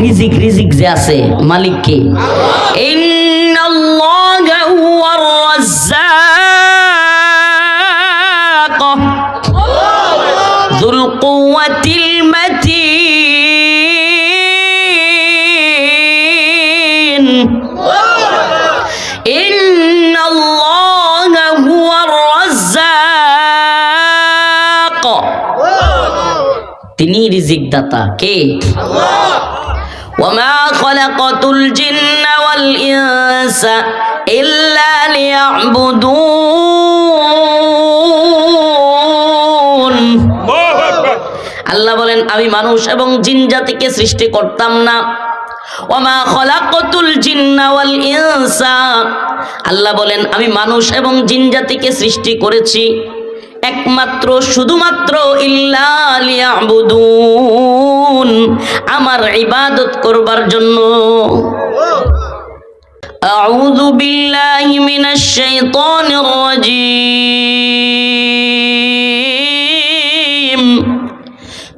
রিজিক রিজিক যে আছে মালিক কে ইন্নাল্লাহা হুয়ার রাজ্জাক যুল কুওয়াতিল মাতিন ইন্নাল্লাহা হুয়ার রাজ্জাক তিনি রিজিক দাতা কে وما خلقت الجن والإنس إلا ليعبدون আল্লাহ বলেন আমি মানুষ এবং জিন জাতিকে সৃষ্টি করতাম না ওমা খলাকতুল জিন্না ওয়াল ইনসা আল্লাহ বলেন আমি মানুষ এবং জিন জাতিকে সৃষ্টি করেছি একমাত্র শুধুমাত্র ইল্লা লিয়াবুদুন আমার ইবাদত করবার জন্য أعوذ بالله من الشيطان الرجيم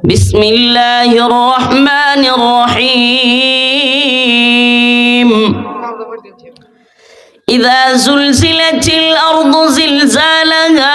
بسم الله الرحمن الرحيم إذا زلزلت الأرض زلزالها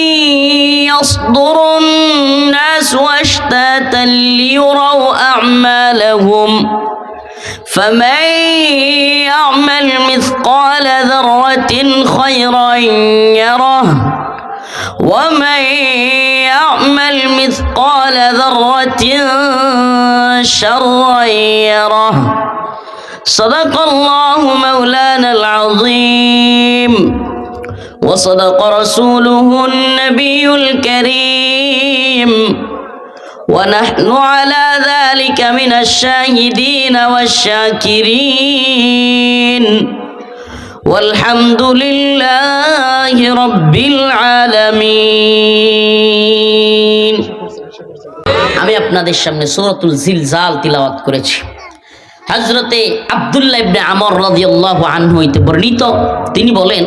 يصدر الناس أشتاتا ليروا أعمالهم فمن يعمل مثقال ذرة خيرا يره ومن يعمل مثقال ذرة شرا يره صدق الله مولانا العظيم وصدق رسوله النبي الكريم ونحن على ذلك من الشاهدين والشاكرين والحمد لله رب العالمين আমি আপনাদের সামনে সূরাতুল জিলজাল তিলাওয়াত করেছি হযরতে আব্দুল্লাহ ইবনে আমর রাদিয়াল্লাহু আনহু হইতে বর্ণিত তিনি বলেন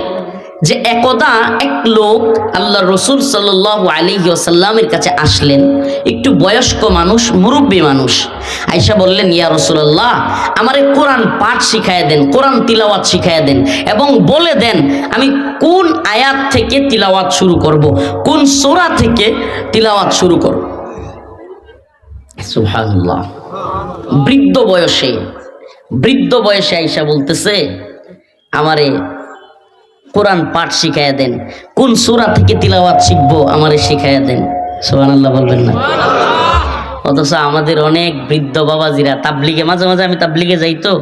যে একদা এক লোক আল্লাহ রসুল সাল্লাল্লাহু আলাইহি ওয়াসাল্লামের কাছে আসলেন। একটু বয়স্ক মানুষ, মুরব্বী মানুষ। আয়সা বললেন, ইয়া রসুল্লাহ আমারে কোরআন পাঠ শিখায় দেন, কোরআন তিলাওয়াত শিখায় দেন এবং বলে দেন, আমি কোন আয়াত থেকে তিলাওয়াত শুরু করব, কোন সোরা থেকে তিলাওয়াত শুরু করব? সুবহানাল্লাহ। বৃদ্ধ বয়সে বৃদ্ধ বয়সে আইসা বলতেছে, আমারে কোরআন পাঠ শিখাইয়া দেন। কোন সুরা থেকে তিলাওয়াত শিখব আমারে শিখাইয়া দেন। সোহান আল্লাহ বলবেন না। অথচ আমাদের অনেক বৃদ্ধ বাবাজিরা, তাবলিগে, মাঝে মাঝে আমি তাবলিগে যাই তো,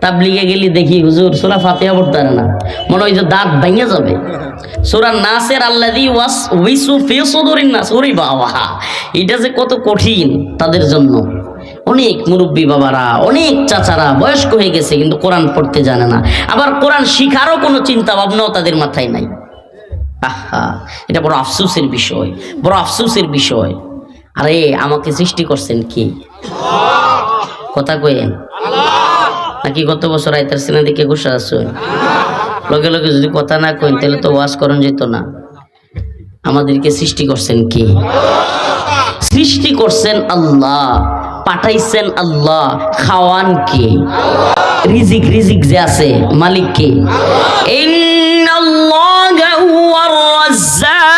তাবলিগে গেলি দেখি হুজুর সোরা ফাতেহা পড়তে না। মনে হয় যে দাঁত ভেঙে যাবে। সোরা নাসের আল্লাদি ওয়াস উইসু ফি সুদুরিন নাস, ওরে বাবা, এটা যে কত কঠিন তাদের জন্য। অনেক মুরব্বী বাবারা, অনেক চাচারা বয়স্ক হয়ে গেছে কিন্তু কোরআন পড়তে জানে না। আবার কোরআন শিখারও কোনো চিন্তা ভাবনাও তাদের মাথায় নাই। আহা, এটা বড় আফসোসের বিষয়, বড় আফসোসের বিষয়। আরে, আমাকে সৃষ্টি করছেন কি? কথা কয়েন নাকি গত বছর আইতার সিনা দিকে ঘুষা আসছেন লগে লগে যদি কথা না কইন, তাহলে তো ওয়াজ করণ যেত না। আমাদেরকে সৃষ্টি করছেন কি? সৃষ্টি করছেন আল্লাহ। পাঠাইছেন আল্লাহ খাওয়ান কে? রিজিক রিজিক যে আছে মালিক কে? ইন্নাল্লাহা হুয়ার রাজ্জাক।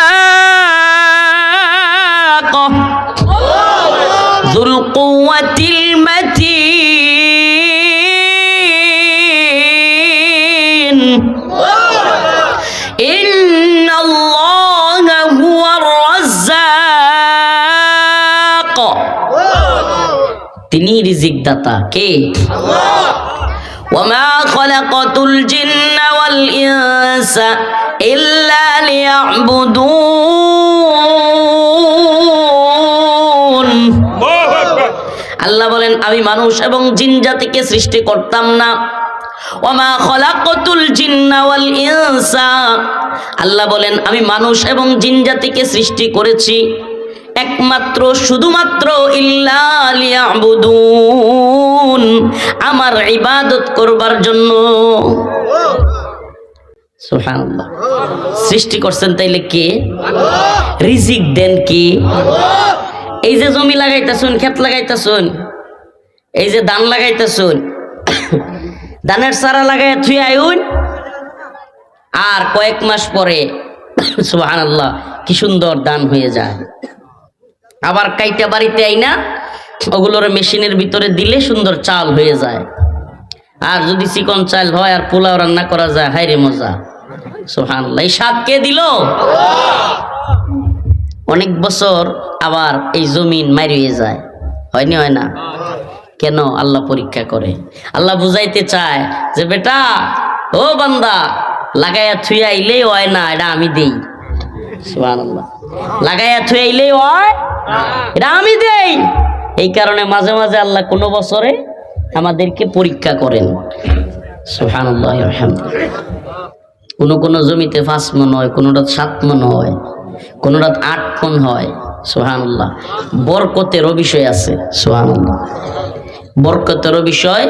তিনি রিজিক দাতা কে وما خلقت الجن والإنس إلا ليعبدون আল্লাহ বলেন আমি মানুষ এবং জিন জাতিকে সৃষ্টি করতাম না ওমা খলাকতুল জিন্না ওয়াল ইনসা আল্লাহ বলেন আমি মানুষ এবং জিন জাতিকে সৃষ্টি করেছি একমাত্র, শুধুমাত্র ইল্লা আমার ইবাদত করবার জন্য। সৃষ্টি করছেন তাইলে কে? রিজিক দেন কি? এই যে জমি লাগাইতেছুন, ক্ষেত লাগাইতেছুন, এই যে ধান লাগাইতেছুন, ধানের চারা লাগাই থুই আইন। আর কয়েক মাস পরে, সুবহানাল্লাহ, কি সুন্দর দান হয়ে যায়। আবার কাইটা বাড়িতে আই না ওগুলোর মেশিনের ভিতরে দিলে সুন্দর চাল হয়ে যায়। আর যদি চিকন চাল হয় আর পোলাও রান্না করা যায় হাই রে মজা। সুবহানাল্লাহ। এই স্বাদ কে দিল? অনেক বছর আবার এই জমিন মারিয়ে যায়। হয়নি, হয় না? কেন? আল্লাহ পরীক্ষা করে। আল্লাহ বুঝাইতে চায় যে, বেটা, ও বান্দা লাগাইয়া থুই আইলেই হয় না, এটা আমি দেই। সুবহানাল্লাহ। লাগাইয়া থুই আইলেই হয়। এটা আমি দেই। এই কারণে মাঝে মাঝে আল্লাহ কোনো বছরে আমাদেরকে পরীক্ষা করেন। আলহামদুলিল্লাহ। কোনো কোনো জমিতে পাঁচ মন হয় কোনোটা সাত মন হয় কোনোটা আট মন হয়। সোহানুল্লাহ বরকতেরও বিষয় আছে সোহানুল্লাহ বরকতেরও বিষয়